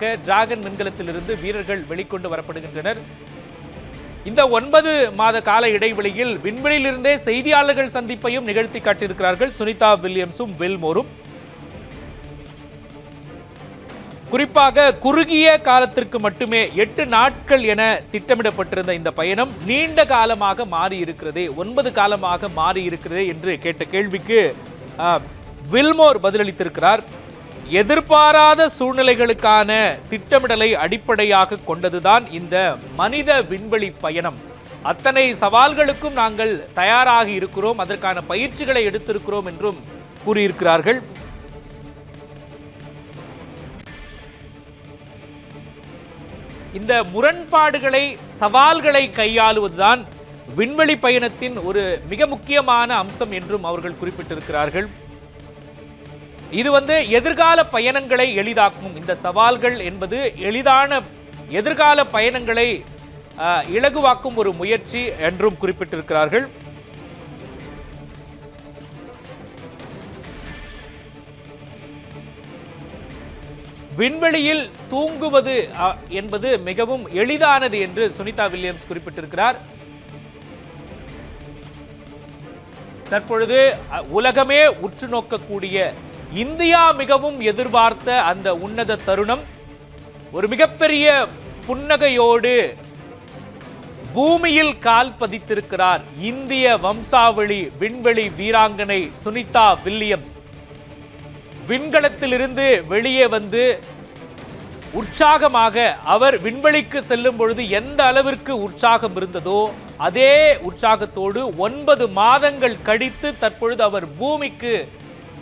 Dragon விண்கலத்திலிருந்து வீரர்கள் வெளிக்கொண்டு வரப்படுகின்றனர். இந்த ஒன்பது மாத கால இடைவெளியில் விண்வெளியிலிருந்தே செய்தியாளர்கள் சந்திப்பையும் நிகழ்த்தி காட்டியிருக்கிறார்கள் சுனிதா வில்லியம்ஸும் வில்மோரும். குறிப்பாக குறுகிய காலத்திற்கு மட்டுமே எட்டு நாட்கள் என திட்டமிடப்பட்டிருந்த இந்த பயணம் நீண்ட காலமாக மாறி இருக்கிறதே ஒன்பது காலமாக மாறி இருக்கிறதே என்று கேட்ட கேள்விக்கு வில்மோர் பதிலளித்திருக்கிறார். எதிர்பாராத சூழ்நிலைகளுக்கான திட்டமிடலை அடிப்படையாக கொண்டதுதான் இந்த மனித விண்வெளி பயணம். அத்தனை சவால்களுக்கும் நாங்கள் தயாராகி இருக்கிறோம். அதற்கான பயிற்சிகளை எடுத்திருக்கிறோம் என்றும் கூறியிருக்கிறார்கள். இந்த முரண்பாடுகளை சவால்களை கையாளுவதுதான் விண்வெளி பயணத்தின் ஒரு மிக முக்கியமான அம்சம் என்றும் அவர்கள் குறிப்பிட்டிருக்கிறார்கள். இது வந்து எதிர்கால பயணங்களை எளிதாக்கும். இந்த சவால்கள் என்பது எளிதான எதிர்கால பயணங்களை இலகுவாக்கும் ஒரு முயற்சி என்றும் குறிப்பிட்டிருக்கிறார்கள். விண்வெளியில் தூங்குவது என்பது மிகவும் எளிதானது என்று சுனிதா வில்லியம்ஸ் குறிப்பிட்டிருக்கிறார். தற்பொழுது உலகமே உற்று நோக்கக்கூடிய இந்தியா மிகவும் எதிர்பார்த்த அந்த உன்னத தருணம் ஒரு மிகப்பெரிய புன்னகையோடு பூமியில் கால் பதித்திருக்கிறார் இந்திய வம்சாவளி விண்வெளி வீராங்கனை சுனிதா வில்லியம்ஸ். விண்கலத்திலிருந்து வெளியே வந்து உற்சாகமாக அவர் விண்வெளிக்கு செல்லும் பொழுது எந்த அளவிற்கு உற்சாகம் இருந்ததோ அதே உற்சாகத்தோடு ஒன்பது மாதங்கள் கழித்து தற்பொழுது அவர் பூமிக்கு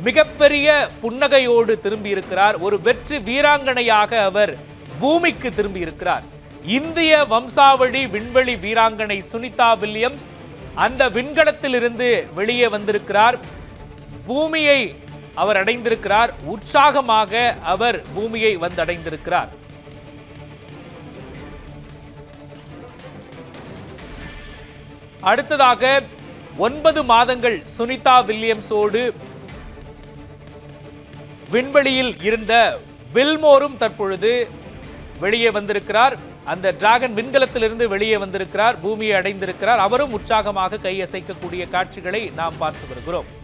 மிகப்பெரிய புன்னகையோடு திரும்பி இருக்கிறார் ஒரு வெற்றி வீராங்கனையாக அவர் பூமிக்கு திரும்பி இருக்கிறார் இந்திய வம்சாவளி விண்வெளி வீராங்கனை சுனிதா வில்லியம்ஸ் அந்த விண்கலத்திலிருந்து வெளியே வந்திருக்கிறார். பூமியை அவர் அடைந்திருக்கிறார். உற்சாகமாக அவர் பூமியை வந்தடைந்திருக்கிறார். அடுத்ததாக ஒன்பது மாதங்கள் சுனிதா வில்லியம்ஸோடு விண்வெளியில் இருந்த வில்மோரும் தற்பொழுது வெளியே வந்திருக்கிறார். அந்த டிராகன் விண்கலத்திலிருந்து வெளியே வந்திருக்கிறார் பூமியை அடைந்திருக்கிறார். அவரும் உற்சாகமாக கையசைக்கக்கூடிய காட்சிகளை நாம் பார்த்து வருகிறோம்.